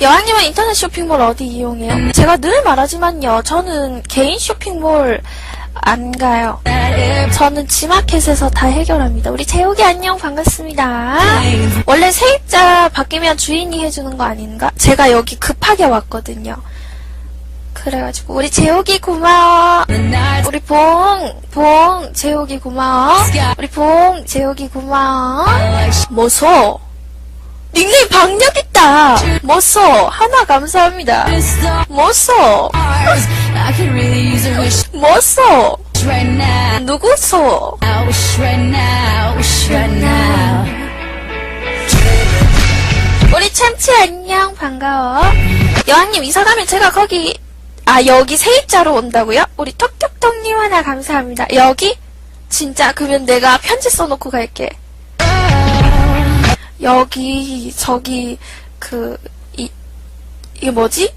여왕님은 인터넷 쇼핑몰 어디 이용해요? 제가 늘 말하지만요. 저는 개인 쇼핑몰 안 가요. 저는 지마켓에서 다 해결합니다. 우리 재욱이 안녕 반갑습니다. 원래 세입자 바뀌면 주인이 해주는 거 아닌가? 제가 여기 급하게 왔거든요. 그래가지고 우리 재욱이 고마워. 우리 봉, 봉, 재욱이 고마워. 우리 봉, 재욱이 고마워. 뭐소? 닉네임 박력 있다. 뭐소? 하나 감사합니다. 뭐소? 뭐소? 누구소? 우리 참치 안녕 반가워. 여왕님 이사 가면 제가 거기 아 여기 세입자로 온다고요? 우리 톡톡톡님 하나 감사합니다. 여기 진짜 그러면 내가 편지 써놓고 갈게. 여기 저기 그 이 이게 뭐지?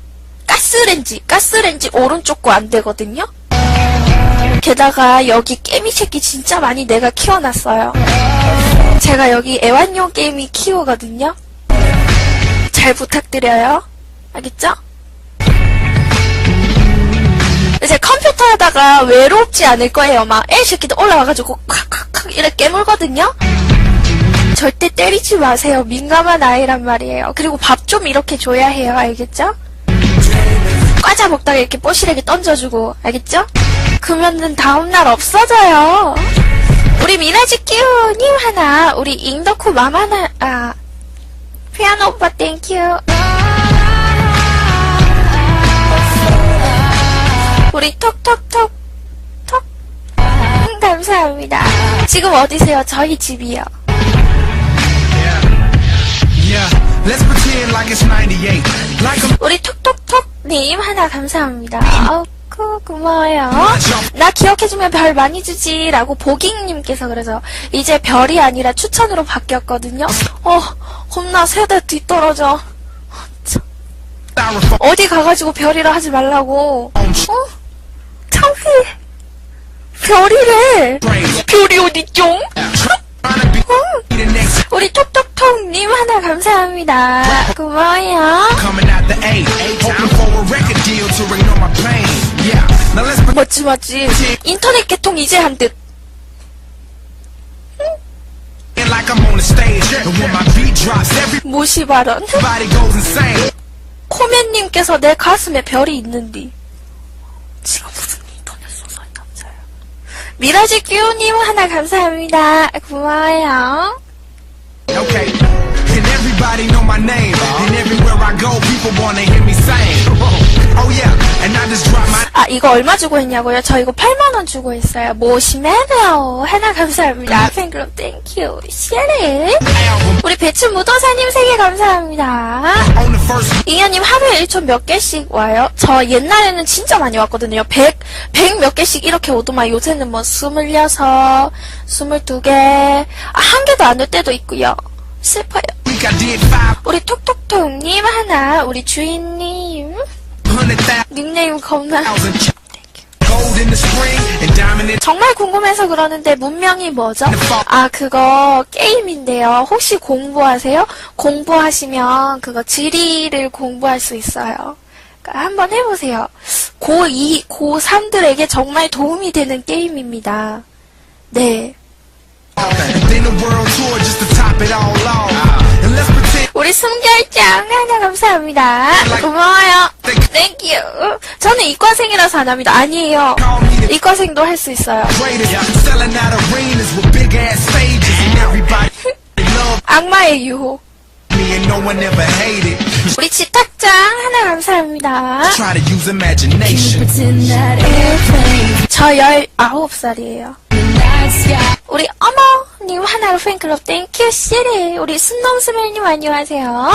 가스렌지 가스렌지 오른쪽 거 안 되거든요. 게다가 여기 깨미 새끼 진짜 많이 내가 키워놨어요. 제가 여기 애완용 게임이 키우거든요. 잘 부탁드려요. 알겠죠? 이제 컴퓨터 하다가 외롭지 않을 거예요. 막 애 새끼들 올라와가지고 콱콱콱 이렇게 깨물거든요. 절대 때리지 마세요. 민감한 아이란 말이에요. 그리고 밥 좀 이렇게 줘야 해요. 알겠죠? 과자 먹다가 이렇게 뽀시래게 던져주고 알겠죠? 그러면은 다음날 없어져요. 우리 미라지 끼우님 하나, 우리 잉덕후 맘 하나, 아, 피아노 오빠 땡큐. 우리 톡톡톡 톡 음, 감사합니다. 지금 어디세요? 저희 집이요. Yeah, let's pretend like it's 98. Like I'm 우리 톡톡톡님 하나 감사합니다. 아우 그 고마워요. 나 기억해주면 별 많이 주지 라고 보깅님께서 그래서 이제 별이 아니라 추천으로 바뀌었거든요. 어 겁나 세대 뒤떨어져. styrofoam 어디 가가지고 별이라 하지 말라고. 어? 별이래. 별이 어딨죠? 우리 톡톡톡님 하나 감사합니다. 고마워요. 멋지 멋지. 인터넷 개통 이제 한 듯. 무시 발언. 코맨님께서 내 가슴에 별이 있는디. 지가 무슨 인터넷 소설이다면서요. 미라지 끼우님 하나 감사합니다. 고마워요. Okay. And everybody know my name. And everywhere I go, people wanna hear me sing. Oh yeah, 아, 이거 얼마 주고 했냐고요? 저 이거 8만원 주고 했어요. 모시메로 하나 감사합니다. 팬클럽 땡큐. album 우리 배추 무도사님 3개 감사합니다. 이현님 하루에 1초 몇 개씩 와요? 저 옛날에는 진짜 많이 왔거든요. 100, 100 몇 개씩 이렇게 오더만 요새는 뭐 26, 22개, 아, 한 개도 안 올 때도 있고요. 슬퍼요. 우리 톡톡톡님 하나, 우리 주인님, 닉네임 겁나. 정말 궁금해서 그러는데 문명이 뭐죠? 아 그거 게임인데요. 혹시 공부하세요? 공부하시면 그거 지리를 공부할 수 있어요. 그러니까 한번 해보세요. 고2, 고3들에게 정말 도움이 되는 게임입니다. 네. 우리 숨결장 하나 감사합니다. 고마워요. 땡큐. 저는 이과생이라서 안 합니다. 아니에요. 이과생도 할 수 있어요. 악마의 hated. 우리 지탁장 하나 감사합니다. 저 19살이에요. in the night sky. 우리 어머님 하나로 팬클럽 땡큐 시리 우리 순놈스멜님 안녕하세요.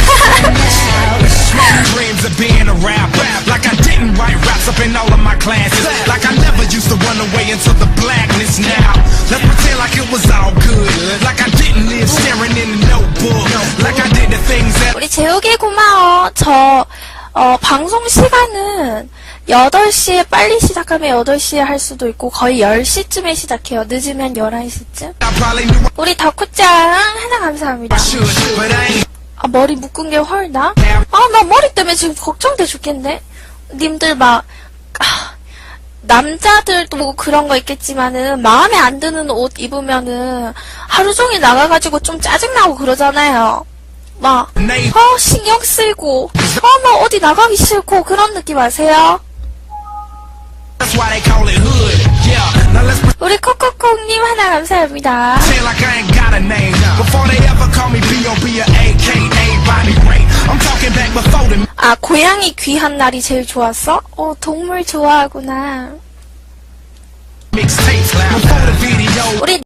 Like shooting stars. I can really use a wish right now. Dreams of being a rapper. Like I didn't write raps up in all of my classes. Like I never used to run away into the blackness now. Let's pretend like it was all good. Like I didn't live staring in the notebook. Like I did the things that 우리 재욱이 고마워. 저 어, 방송 시간은 8시에 빨리 시작하면 8시에 할 수도 있고 거의 10시쯤에 시작해요. 늦으면 11시쯤. I probably knew 우리 덕후짱 하나 감사합니다. 아, 머리 묶은 게 헐다? 아, 나 머리 때문에 지금 걱정돼 죽겠네. 님들 막, 아, 남자들도 뭐 그런 거 있겠지만은, 마음에 안 드는 옷 입으면은, 하루 종일 나가가지고 좀 짜증나고 그러잖아요. 막. 어, 신경 쓰이고, 어, 막 어디 나가기 싫고, 그런 느낌 아세요? 우리 코코콩님 하나 감사합니다. Got a name. Before they ever call me B.O.B. or A.K.A. Bobby Ray. I'm talking back before the 아, 고양이 귀한 날이 제일 좋았어? 어, 동물 좋아하구나. mixtapes. Before the video. 우리